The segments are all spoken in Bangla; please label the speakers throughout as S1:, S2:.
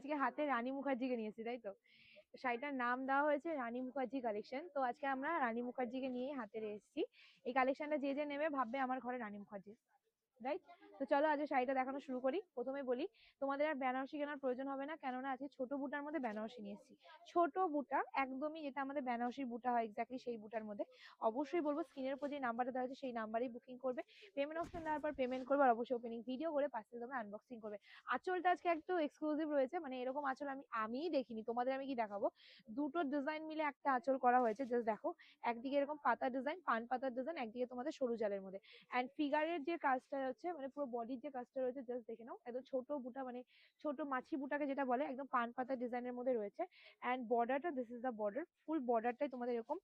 S1: আজকে হাতে রানী মুখার্জিকে নিয়েছি, তাই তো? শাড়িটার নাম দেওয়া হয়েছে রানী মুখার্জি কালেকশন তো আজকে আমরা রানী মুখার্জিকে নিয়ে হাতে এসেছি। এই কালেকশনটা যে যে নেবে ভাববে আমার ঘরে রানী মুখার্জি। রাইট তো চলো আজকে শাড়িটা দেখানো শুরু করি। প্রথমে বলি, তোমাদের আর বেনারসি কেনার প্রয়োজন হবে না, কেননা আজকে ছোট বুটার মধ্যে বেনারসি নিয়ে এসেছি। ছোট বুটা একদমই যেটা আমাদের বেনারসির বুটা হয় এক্স্যাক্টলি সেই বুটার মধ্যে। অবশ্যই বলব স্ক্রিনের উপর যে নাম্বারটা দেওয়া আছে সেই নাম্বারেই বুকিং করবে। পেমেন্ট অপশন দেওয়ার পর পেমেন্ট করবে আর অবশ্যই ওপেনিং ভিডিও করে পাশে তোমরা আনবক্সিং করবে। আঁচলটা আজকে একটু এক্সক্লুসিভ রয়েছে মানে এরকম আঁচল আমি, আমিই দেখিনি, তোমাদের আমি কি দেখাবো? দুটো ডিজাইন মিলে একটা আঁচল করা হয়েছে জাস্ট দেখো। একদিকে এরকম পাতা ডিজাইন পান পাতার ডিজাইন একদিকে তোমাদের সরু জালের মধ্যে। অ্যান্ড ফিগারের যে কাজটা হচ্ছে মানে পুরো বডির যে কাজটা রয়েছে জাস্ট দেখে নাও। একদম ছোট বুটা মানে ছোট মাছি বুটাকে যেটা বলে, একদম পান পাতা ডিজাইনের মধ্যে রয়েছে। অ্যান্ড বর্ডারটা this is the border full বর্ডারটাই তোমাদের এরকম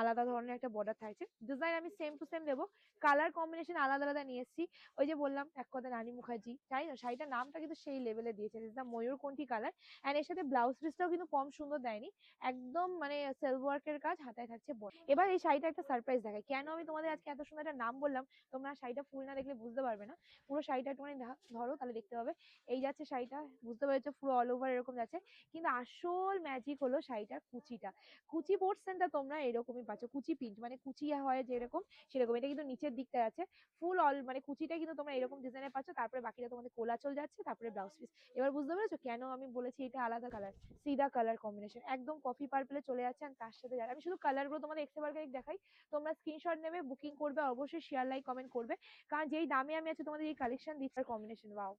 S1: আলাদা ধরনের একটা বর্ডার থাকছে। ডিজাইন আমি সেম টু সেম দেবো। কালার কম্বিনেশন আলাদা আলাদা নিয়ে এসেছি। ওই যে বললাম, এক কথা রানী মুখার্জি, তাই না? শাড়িটার নামটা কিন্তু সেই লেভেলে দিয়েছে। দিস দ্য ময়ূরকণ্ঠী কালার অ্যান্ড এর সাথে ব্লাউজ পিসটাও কিন্তু কম সুন্দর দেয়নি। একদম মানে সেলফ ওয়ার্কের কাজ হাতায় থাকছে এবার এই শাড়িটা একটা সারপ্রাইজ দেখায়। কেন আমি তোমাদের আজকে এত সুন্দর একটা নাম বললাম? তোমরা শাড়িটা ফুল না দেখলে বুঝতে পারবে না। পুরো শাড়িটা একটুখানি ধরো তাহলে দেখতে পাবে। এই যাচ্ছে শাড়িটা, বুঝতে পেরেছ? পুরো অল ওভার এরকম যাচ্ছে। কিন্তু আসল ম্যাজিক হলো শাড়িটার কুচিটা। কুচি পোর্শনটা তোমরা এরকমই পাচ্ছ। কুচি প্রিন্ট মানে কুচি হয় যেরকম, সেরকম। এটা কিন্তু নিচের দিকটা আছে ফুল অল মানে কুচিটা কিন্তু তোমরা এরকম ডিজাইনের পাচ্ছ। তারপরে বাকিটা তোমাদের কোলাচল যাচ্ছে, তারপরে ব্লাউজ পিস এবার বুঝতে পেরেছ? কেন আমি বলেছি এটা আলাদা কালার সিদা কালার কম্বিনেশন একদম কফি পার্পলে চলে যাচ্ছে আর তার সাথে আমি শুধু কালারগুলো তোমাদের এক্সে বার্গারিক দেখাই। তোমরা স্ক্রিনশট নেবে বুকিং করবে, অবশ্যই শেয়ার লাইক কমেন্ট করবে। কারণ যেই দামে আমি আছে তোমাদের এই কালেকশন দিচ্ছি কম্বিনেশন ওয়াও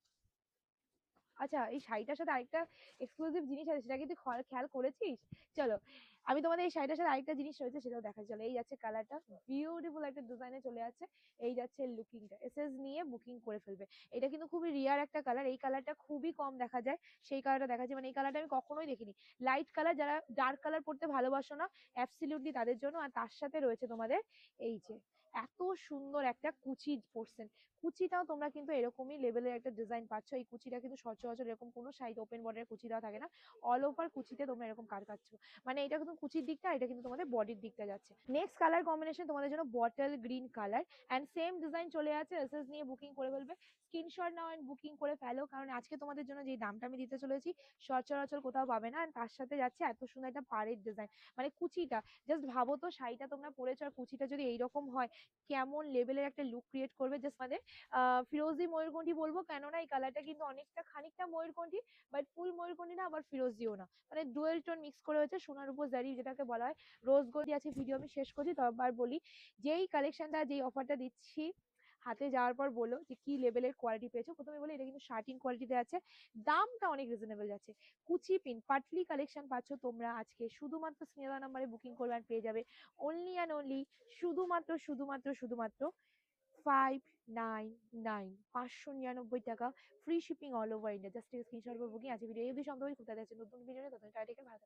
S1: আচ্ছা এই শাড়িটার সাথে আরেকটা এক্সক্লুসিভ জিনিস আছে, সেটা কি তুই খয়া- খেয়াল করেছিস? চলো, আমি তোমাদের এই শাড়িটার সাথে আরেকটা জিনিস রয়েছে, সেটাও দেখা চলো, এই যাচ্ছে কালারটা বিউটিফুল একটা ডিজাইনে চলে যাচ্ছে এই যাচ্ছে লুকিংটা এসএস নিয়ে বুকিং করে ফেলবে। এটা কিন্তু খুবই রিয়ার একটা কালার এই কালারটা খুবই কম দেখা যায়। সেই কালারটা দেখা যায় মানে এই কালারটা আমি কখনোই দেখিনি। লাইট কালার যারা ডার্ক কালার পড়তে ভালোবাসো না অ্যাবসলিউটলি তাদের জন্য, আর তার সাথে রয়েছে তোমাদের এই যে, এত সুন্দর একটা কুচি পোর্শন কুচিটাও তোমরা কিন্তু এরকমই লেভেলের একটা ডিজাইন পাচ্ছ, এই কুচিটা কিন্তু সচরাচর এরকম কোনো সাইড ওপেন বর্ডারের কুচি দেওয়া থাকে না। অল ওভার কুচিতে তোমরা এরকম কাজ পাচ্ছ মানে এটা কিন্তু কুচির দিকটা, এটা কিন্তু তোমাদের বডির দিকটা যাচ্ছে। নেক্সট কালার কম্বিনেশন তোমাদের জন্য bottle green colour and same design চলে আছে এসএস নিয়ে বুকিং করে ফেলবে। স্ক্রিনশট নাও অ্যান্ড বুকিং করে ফেলো। কারণ আজকে তোমাদের জন্য যে দামটা আমি দিতে চলেছি, সচরাচর কোথাও পাবে না। তার সাথে যাচ্ছে এত সুন্দর একটা পাড়ের ডিজাইন মানে কুচিটা জাস্ট ভাবো তো শাড়িটা তোমরা পরেছো আর কুচিটা যদি এইরকম হয়, কেমন লেভেলের একটা লুক ক্রিয়েট করবে? জাস্ট মানে আহ ফিরোজি ময়ূরকণ্ঠী বলব কেননা এই কালারটা কিন্তু অনেকটা খানিকটা ময়ূরকণ্ঠী বাট ফুল ময়ূরকণ্ঠী না, আবার ফিরোজিও না। মানে ডুয়েল টোন মিক্স করে হয়েছে সোনার উপর জারি যেটাকে বলা হয়। রোজ গোল্ড আছে ভিডিও আমি শেষ করছি তবার বলি, যেই কালেকশনটা যেই অফারটা দিচ্ছি, হাতে যাওয়ার পর বলো যে কি লেভেলের কোয়ালিটি পেয়েছ? প্রথমে বলি, এটা কিন্তু শার্টিন কোয়ালিটিতে আছে। দামটা অনেক রিজনেবল যাচ্ছে। কুচি পিন পাটলি কালেকশন পাচ্ছ তোমরা আজকে। শুধুমাত্র স্নেহা নাম্বারে বুকিং করবে আর পেয়ে যাবে। অনলি অ্যান্ড অনলি শুধুমাত্র শুধুমাত্র শুধুমাত্র ফাইভ নাইন নাইন পাঁচশো নিরানব্বই টাকা free shipping all over India just screenshot booking আছে ভিডিও এই সম্পর্কে খুব তাদের আছে নতুন ভিডিও তখন টাইটেকে ভালো